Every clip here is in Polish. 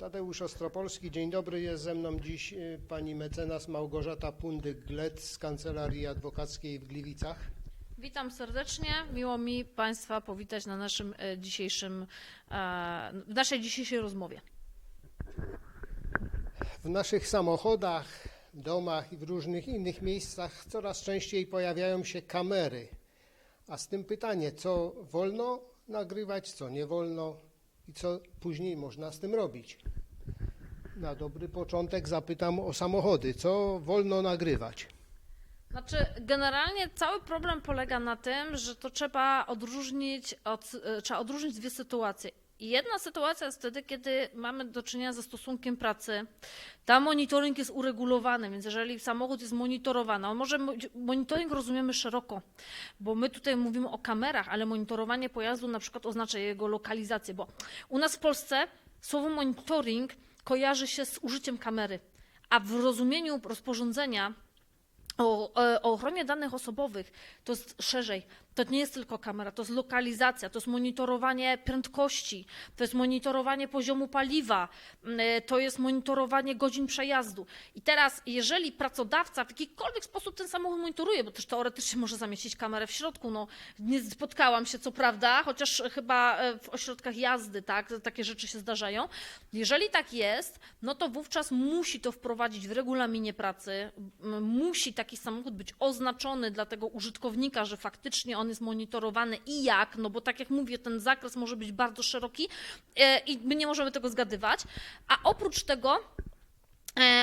Tadeusz Ostropolski, dzień dobry. Jest ze mną dziś y, pani mecenas Małgorzata Pundyk-Glec z Kancelarii Adwokackiej w Gliwicach. Witam serdecznie. Miło mi Państwa powitać na naszym e, dzisiejszym, e, w naszej dzisiejszej rozmowie. W naszych samochodach, domach i w różnych innych miejscach coraz częściej pojawiają się kamery. A z tym pytanie, co wolno nagrywać, co nie wolno i co później można z tym robić. Na dobry początek zapytam o samochody. Co wolno nagrywać? Znaczy, generalnie cały problem polega na tym, że to trzeba odróżnić, od, e, trzeba odróżnić dwie sytuacje. Jedna sytuacja jest wtedy, kiedy mamy do czynienia ze stosunkiem pracy. Tam monitoring jest uregulowany, więc jeżeli samochód jest monitorowany, on może monitoring rozumiemy szeroko, bo my tutaj mówimy o kamerach, ale monitorowanie pojazdu na przykład oznacza jego lokalizację, bo u nas w Polsce słowo monitoring kojarzy się z użyciem kamery, a w rozumieniu rozporządzenia o, e, o ochronie danych osobowych to jest szerzej. To nie jest tylko kamera, to jest lokalizacja, to jest monitorowanie prędkości, to jest monitorowanie poziomu paliwa, e, to jest monitorowanie godzin przejazdu. I teraz, jeżeli pracodawca w jakikolwiek sposób ten samochód monitoruje, bo też teoretycznie może zamieścić kamerę w środku, no nie spotkałam się co prawda, chociaż chyba e, w ośrodkach jazdy tak, takie rzeczy się zdarzają. Jeżeli tak jest, no to wówczas musi to wprowadzić w regulaminie pracy, musi taki samochód być oznaczony dla tego użytkownika, że faktycznie on jest monitorowany i jak, no bo tak jak mówię, ten zakres może być bardzo szeroki e, i my nie możemy tego zgadywać. A oprócz tego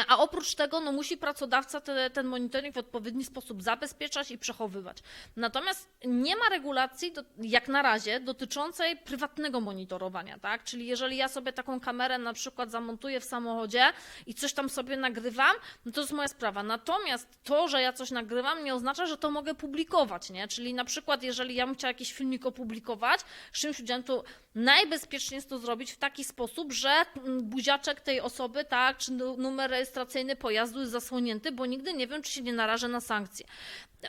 A oprócz tego no, musi pracodawca te, ten monitoring w odpowiedni sposób zabezpieczać i przechowywać. Natomiast nie ma regulacji, do, jak na razie, dotyczącej prywatnego monitorowania. Tak? Czyli jeżeli ja sobie taką kamerę na przykład zamontuję w samochodzie i coś tam sobie nagrywam, no to jest moja sprawa. Natomiast to, że ja coś nagrywam, nie oznacza, że to mogę publikować. Nie? Czyli na przykład, jeżeli ja bym chciała jakiś filmik opublikować z czymś udziałem, to najbezpieczniej jest to zrobić w taki sposób, że mm, buziaczek tej osoby, tak, czy nu- numer rejestracyjny pojazdu jest zasłonięty, bo nigdy nie wiem, czy się nie narażę na sankcje.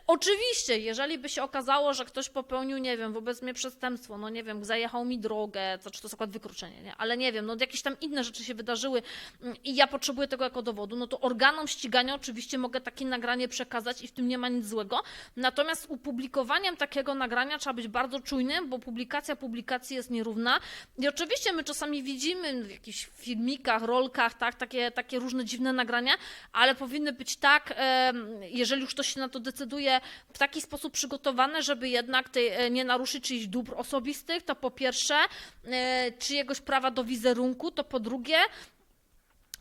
Oczywiście, jeżeli by się okazało, że ktoś popełnił, nie wiem, wobec mnie przestępstwo, no nie wiem, zajechał mi drogę, to czy to jest akurat wykroczenie, nie? ale nie wiem, no jakieś tam inne rzeczy się wydarzyły mm, i ja potrzebuję tego jako dowodu, no to organom ścigania oczywiście mogę takie nagranie przekazać i w tym nie ma nic złego. Natomiast upublikowaniem takiego nagrania trzeba być bardzo czujnym, bo publikacja publikacji jest nierówna. I oczywiście my czasami widzimy w jakichś filmikach, rolkach, tak, takie, takie różne dziwne nagrania, ale powinny być tak, jeżeli już ktoś się na to decyduje, w taki sposób przygotowane, żeby jednak e, nie naruszyć czyichś dóbr osobistych, to po pierwsze, e, czyjegoś prawa do wizerunku, to po drugie,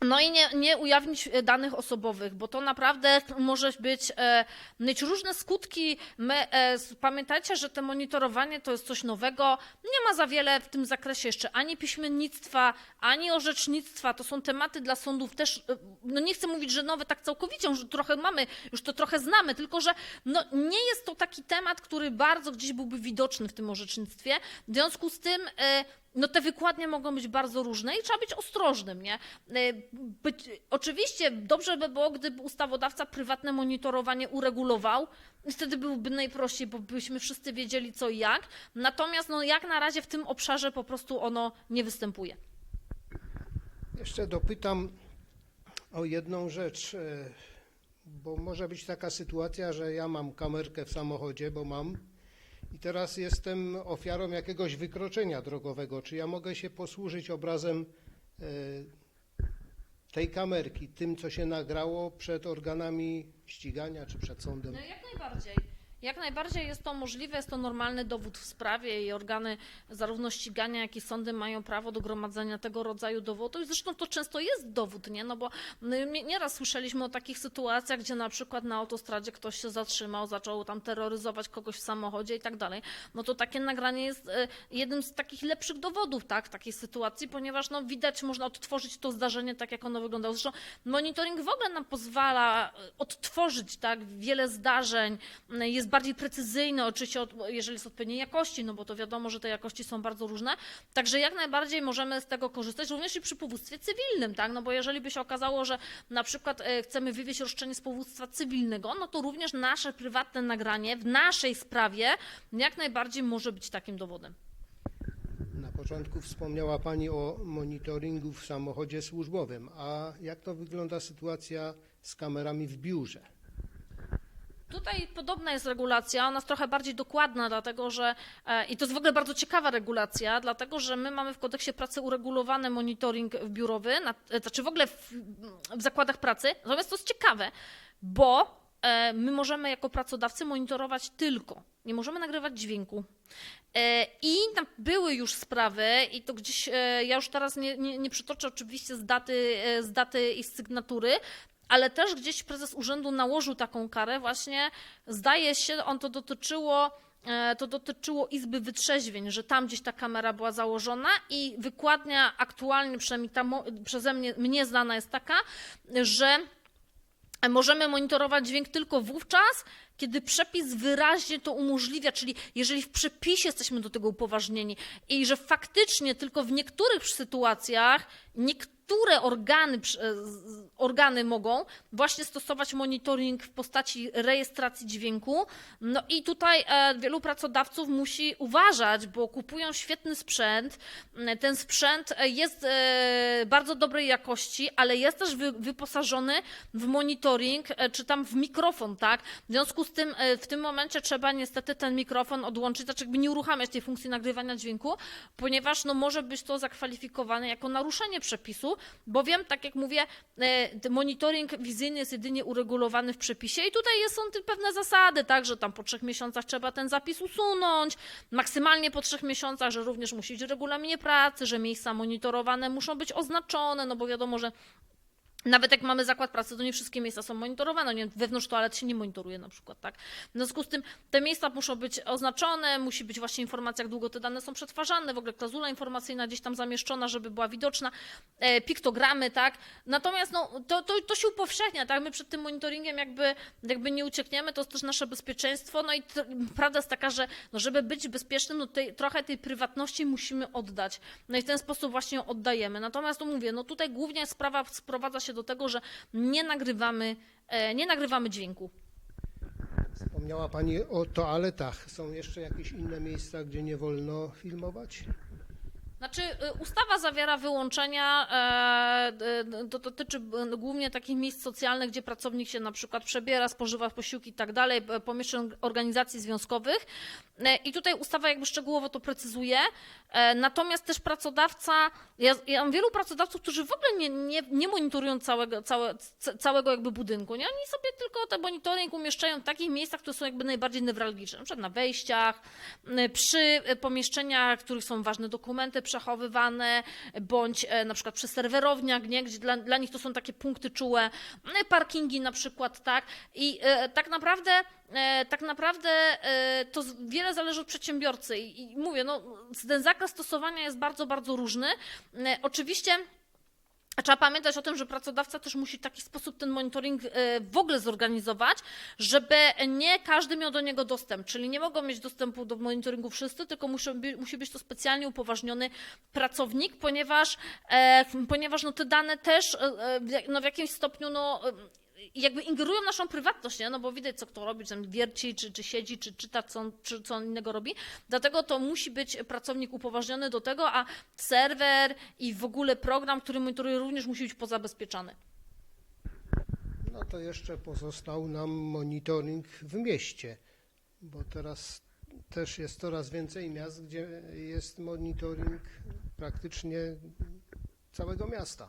no i nie, nie ujawnić e, danych osobowych, bo to naprawdę może być, e, mieć różne skutki. My, e, pamiętajcie, że to monitorowanie to jest coś nowego. Nie ma za wiele w tym zakresie jeszcze ani piśmiennictwa, ani orzecznictwa. To są tematy dla sądów też, e, no nie chcę mówić, że nowe tak całkowicie, że trochę mamy, już to trochę znamy, tylko że no, nie jest to taki temat, który bardzo gdzieś byłby widoczny w tym orzecznictwie. W związku z tym e, no te wykładnie mogą być bardzo różne i trzeba być ostrożnym, nie? E, Być, oczywiście dobrze by było, gdyby ustawodawca prywatne monitorowanie uregulował, wtedy byłby najprościej, bo byśmy wszyscy wiedzieli co i jak. Natomiast no jak na razie w tym obszarze po prostu ono nie występuje. Jeszcze dopytam o jedną rzecz, e, bo może być taka sytuacja, że ja mam kamerkę w samochodzie, bo mam, i teraz jestem ofiarą jakiegoś wykroczenia drogowego. Czy ja mogę się posłużyć obrazem e, tej kamerki, tym, co się nagrało przed organami ścigania czy przed sądem? No jak najbardziej. Jak najbardziej jest to możliwe, jest to normalny dowód w sprawie i organy zarówno ścigania, jak i sądy mają prawo do gromadzenia tego rodzaju dowodów. I Zresztą to często jest dowód, nie? No bo nie- nieraz słyszeliśmy o takich sytuacjach, gdzie na przykład na autostradzie ktoś się zatrzymał, zaczął tam terroryzować kogoś w samochodzie i tak dalej. No to takie nagranie jest e, jednym z takich lepszych dowodów, tak, takiej sytuacji, ponieważ no widać, można odtworzyć to zdarzenie tak, jak ono wyglądało. Zresztą monitoring w ogóle nam pozwala e, odtworzyć, tak, wiele zdarzeń, m, jest bardziej precyzyjny, oczywiście, jeżeli jest odpowiedniej jakości, no bo to wiadomo, że te jakości są bardzo różne. Także jak najbardziej możemy z tego korzystać, również i przy powództwie cywilnym, tak? No bo jeżeli by się okazało, że na przykład e, chcemy wywieźć roszczenie z powództwa cywilnego, no to również nasze prywatne nagranie w naszej sprawie jak najbardziej może być takim dowodem. Na początku wspomniała Pani o monitoringu w samochodzie służbowym. A jak to wygląda sytuacja z kamerami w biurze? Tutaj podobna jest regulacja, ona jest trochę bardziej dokładna, dlatego że, e, i to jest w ogóle bardzo ciekawa regulacja, dlatego że my mamy w kodeksie pracy uregulowany monitoring biurowy, e, znaczy w ogóle w, w zakładach pracy. Natomiast to jest ciekawe, bo e, my możemy jako pracodawcy monitorować tylko, nie możemy nagrywać dźwięku. I tam były już sprawy, i to gdzieś, ja już teraz nie, nie, nie przytoczę oczywiście z daty, z daty i z sygnatury, ale też gdzieś prezes urzędu nałożył taką karę, właśnie zdaje się, on to dotyczyło. e, To dotyczyło Izby Wytrzeźwień, że tam gdzieś ta kamera była założona i wykładnia aktualnie, przynajmniej ta przeze mnie, mnie znana jest taka, że Możemy monitorować dźwięk tylko wówczas, kiedy przepis wyraźnie to umożliwia, czyli jeżeli w przepisie jesteśmy do tego upoważnieni i że faktycznie tylko w niektórych sytuacjach niektóre organy, e, organy mogą właśnie stosować monitoring w postaci rejestracji dźwięku. No i tutaj e, wielu pracodawców musi uważać, bo kupują świetny sprzęt. Mm, Ten sprzęt e, jest e, bardzo dobrej jakości, ale jest też wy, wyposażony w monitoring, e, czy tam w mikrofon, tak? W związku z tym e, w tym momencie trzeba niestety ten mikrofon odłączyć, znaczy jakby nie uruchamiać tej funkcji nagrywania dźwięku, ponieważ no może być to zakwalifikowane jako naruszenie przepisu, bowiem, tak jak mówię, e, monitoring wizyjny jest jedynie uregulowany w przepisie i tutaj są pewne zasady, tak, że tam po trzech miesiącach trzeba ten zapis usunąć, maksymalnie po trzech miesiącach, że również musi być regulaminie pracy, że miejsca monitorowane muszą być oznaczone, no bo wiadomo, że nawet jak mamy zakład pracy, to nie wszystkie miejsca są monitorowane. Nie, wewnątrz toalet się nie monitoruje na przykład, tak? W związku z tym te miejsca muszą być oznaczone, musi być właśnie informacja, jak długo te dane są przetwarzane, w ogóle klauzula informacyjna gdzieś tam zamieszczona, żeby była widoczna, e, piktogramy, tak? Natomiast no, to, to, to się upowszechnia, tak? My przed tym monitoringiem jakby, jakby nie uciekniemy, to jest też nasze bezpieczeństwo. No i t- prawda jest taka, że no, żeby być bezpiecznym, no tej, trochę tej prywatności musimy oddać. No i w ten sposób właśnie ją oddajemy. Natomiast to mówię, no tutaj głównie sprawa sprowadza się do tego, że nie nagrywamy, e, nie nagrywamy dźwięku. Wspomniała Pani o toaletach. Są jeszcze jakieś inne miejsca, gdzie nie wolno filmować? Znaczy, y, ustawa zawiera wyłączenia, e, to dotyczy y, głównie takich miejsc socjalnych, gdzie pracownik się na przykład przebiera, spożywa posiłki i tak dalej, e, pomieszczeń organizacji związkowych. E, I tutaj ustawa jakby szczegółowo to precyzuje. E, Natomiast też pracodawca, ja, ja mam wielu pracodawców, którzy w ogóle nie, nie, nie monitorują całego, całe, całego jakby budynku. Nie? Oni sobie tylko ten monitoring umieszczają w takich miejscach, które są jakby najbardziej newralgiczne, na przykład na wejściach, przy e, pomieszczeniach, w których są ważne dokumenty przechowywane, bądź e, na przykład przy serwerowniach, nie? gdzie dla, dla nich to są takie punkty czułe, e, parkingi na przykład, tak? I e, tak naprawdę e, tak naprawdę to wiele zależy od przedsiębiorcy i, i mówię, no, ten zakres stosowania jest bardzo, bardzo różny. E, Oczywiście Trzeba pamiętać o tym, że pracodawca też musi w taki sposób ten monitoring e, w ogóle zorganizować, żeby nie każdy miał do niego dostęp. Czyli nie mogą mieć dostępu do monitoringu wszyscy, tylko musi być to specjalnie upoważniony pracownik, ponieważ, e, ponieważ no, te dane też e, no, w jakimś stopniu no, jakby ingerują w naszą prywatność, nie? no bo widać, co kto robi, czy tam wierci, czy, czy siedzi, czy czyta, co czy co on innego robi. Dlatego to musi być pracownik upoważniony do tego, a serwer i w ogóle program, który monitoruje, również musi być pozabezpieczany. No to jeszcze pozostał nam monitoring w mieście, bo teraz też jest coraz więcej miast, gdzie jest monitoring praktycznie całego miasta.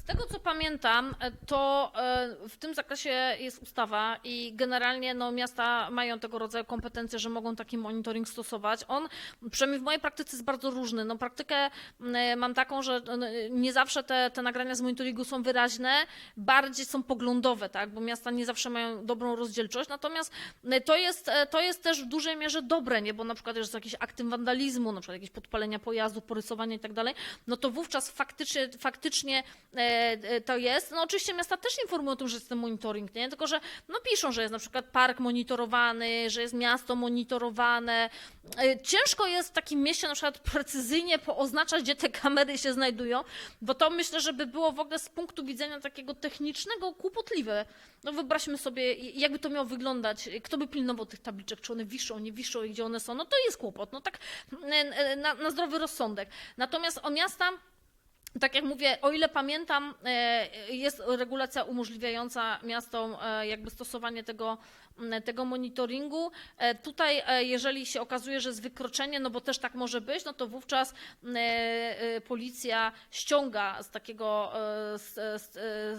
Z tego co pamiętam, e, to e, w tym zakresie jest ustawa i generalnie no, miasta mają tego rodzaju kompetencje, że mogą taki monitoring stosować. On, przynajmniej w mojej praktyce, jest bardzo różny. No, praktykę m, mam taką, że nie zawsze te, te nagrania z monitoringu są wyraźne, bardziej są poglądowe, tak? bo miasta nie zawsze mają dobrą rozdzielczość. Natomiast e, to jest, e, to jest też w dużej mierze dobre, nie? bo na przykład jest jakieś akty wandalizmu, na przykład jakieś podpalenia pojazdów, porysowania i tak dalej, no to wówczas faktycznie, faktycznie e, e, to jest. No oczywiście miasta też informują o tym, że jest ten monitoring, nie? Tylko, że no piszą, że jest na przykład park monitorowany, że jest miasto monitorowane. E, Ciężko jest w takim mieście na przykład precyzyjnie pooznaczać, gdzie te kamery się znajdują, bo to myślę, że by było w ogóle z punktu widzenia takiego technicznego kłopotliwe. No wyobraźmy sobie, jakby to miało wyglądać, kto by pilnował tych tabliczek, czy one wiszą, nie wiszą i gdzie one są, no to jest kłopot, no tak e, e, na, na zdrowy rozsądek. Natomiast o miasta tak jak mówię, o ile pamiętam, e, jest regulacja umożliwiająca miastom e, jakby stosowanie tego, tego monitoringu. E, Tutaj, e, jeżeli się okazuje, że jest wykroczenie, no bo też tak może być, no to wówczas e, policja ściąga z takiego z, z,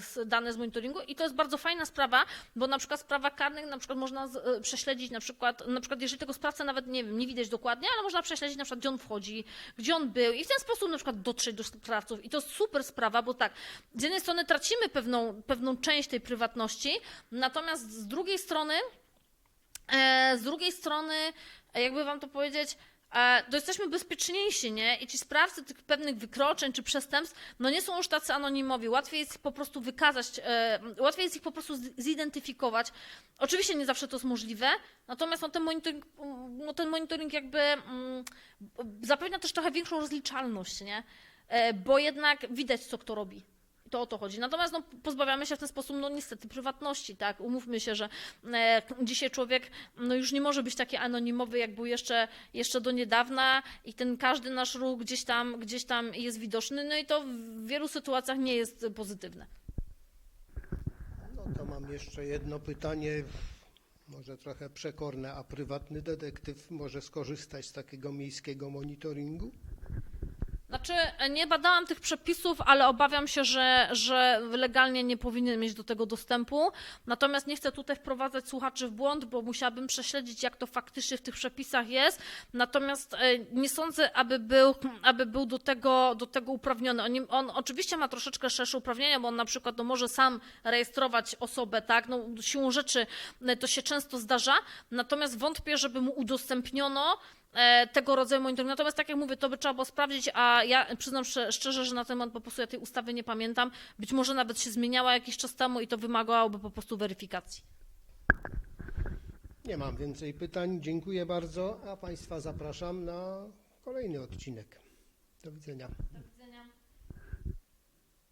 z dane z monitoringu i to jest bardzo fajna sprawa, bo na przykład w sprawach karnych na przykład można z, prześledzić na przykład, na przykład jeżeli tego sprawcę nawet nie wiem, nie widać dokładnie, ale można prześledzić na przykład gdzie on wchodzi, gdzie on był i w ten sposób na przykład dotrzeć do sprawców i to jest super sprawa, bo tak, z jednej strony tracimy pewną, pewną część tej prywatności, natomiast z drugiej strony z drugiej strony, e, jakby wam to powiedzieć, e, to jesteśmy bezpieczniejsi, nie? I ci sprawcy tych pewnych wykroczeń czy przestępstw, no nie są już tacy anonimowi. Łatwiej jest ich po prostu wykazać, e, łatwiej jest ich po prostu zidentyfikować. Oczywiście nie zawsze to jest możliwe, natomiast no, ten, monitoring, no, ten monitoring jakby mm, zapewnia też trochę większą rozliczalność, nie? E, Bo jednak widać, co kto robi. To o to chodzi. Natomiast no, pozbawiamy się w ten sposób, no niestety, prywatności, tak? Umówmy się, że e, dzisiaj człowiek no, już nie może być taki anonimowy, jak był jeszcze, jeszcze do niedawna i ten każdy nasz ruch gdzieś tam, gdzieś tam jest widoczny, no i to w wielu sytuacjach nie jest pozytywne. No to mam jeszcze jedno pytanie, może trochę przekorne, a prywatny detektyw może skorzystać z takiego miejskiego monitoringu? Znaczy, nie badałam tych przepisów, ale obawiam się, że, że legalnie nie powinien mieć do tego dostępu. Natomiast nie chcę tutaj wprowadzać słuchaczy w błąd, bo musiałabym prześledzić, jak to faktycznie w tych przepisach jest. Natomiast e, nie sądzę, aby był, aby był do, tego, do tego uprawniony. On, on oczywiście ma troszeczkę szersze uprawnienia, bo on na przykład no, może sam rejestrować osobę, tak? No, siłą rzeczy e, to się często zdarza. Natomiast wątpię, żeby mu udostępniono tego rodzaju monitoring. Natomiast tak jak mówię, to by trzeba było sprawdzić, a ja przyznam szczerze- że na moment po prostu ja tej ustawy nie pamiętam. Być może nawet się zmieniała jakiś czas temu i to wymagałoby po prostu weryfikacji. Nie mam więcej pytań, dziękuję bardzo, a Państwa zapraszam na kolejny odcinek. Do widzenia.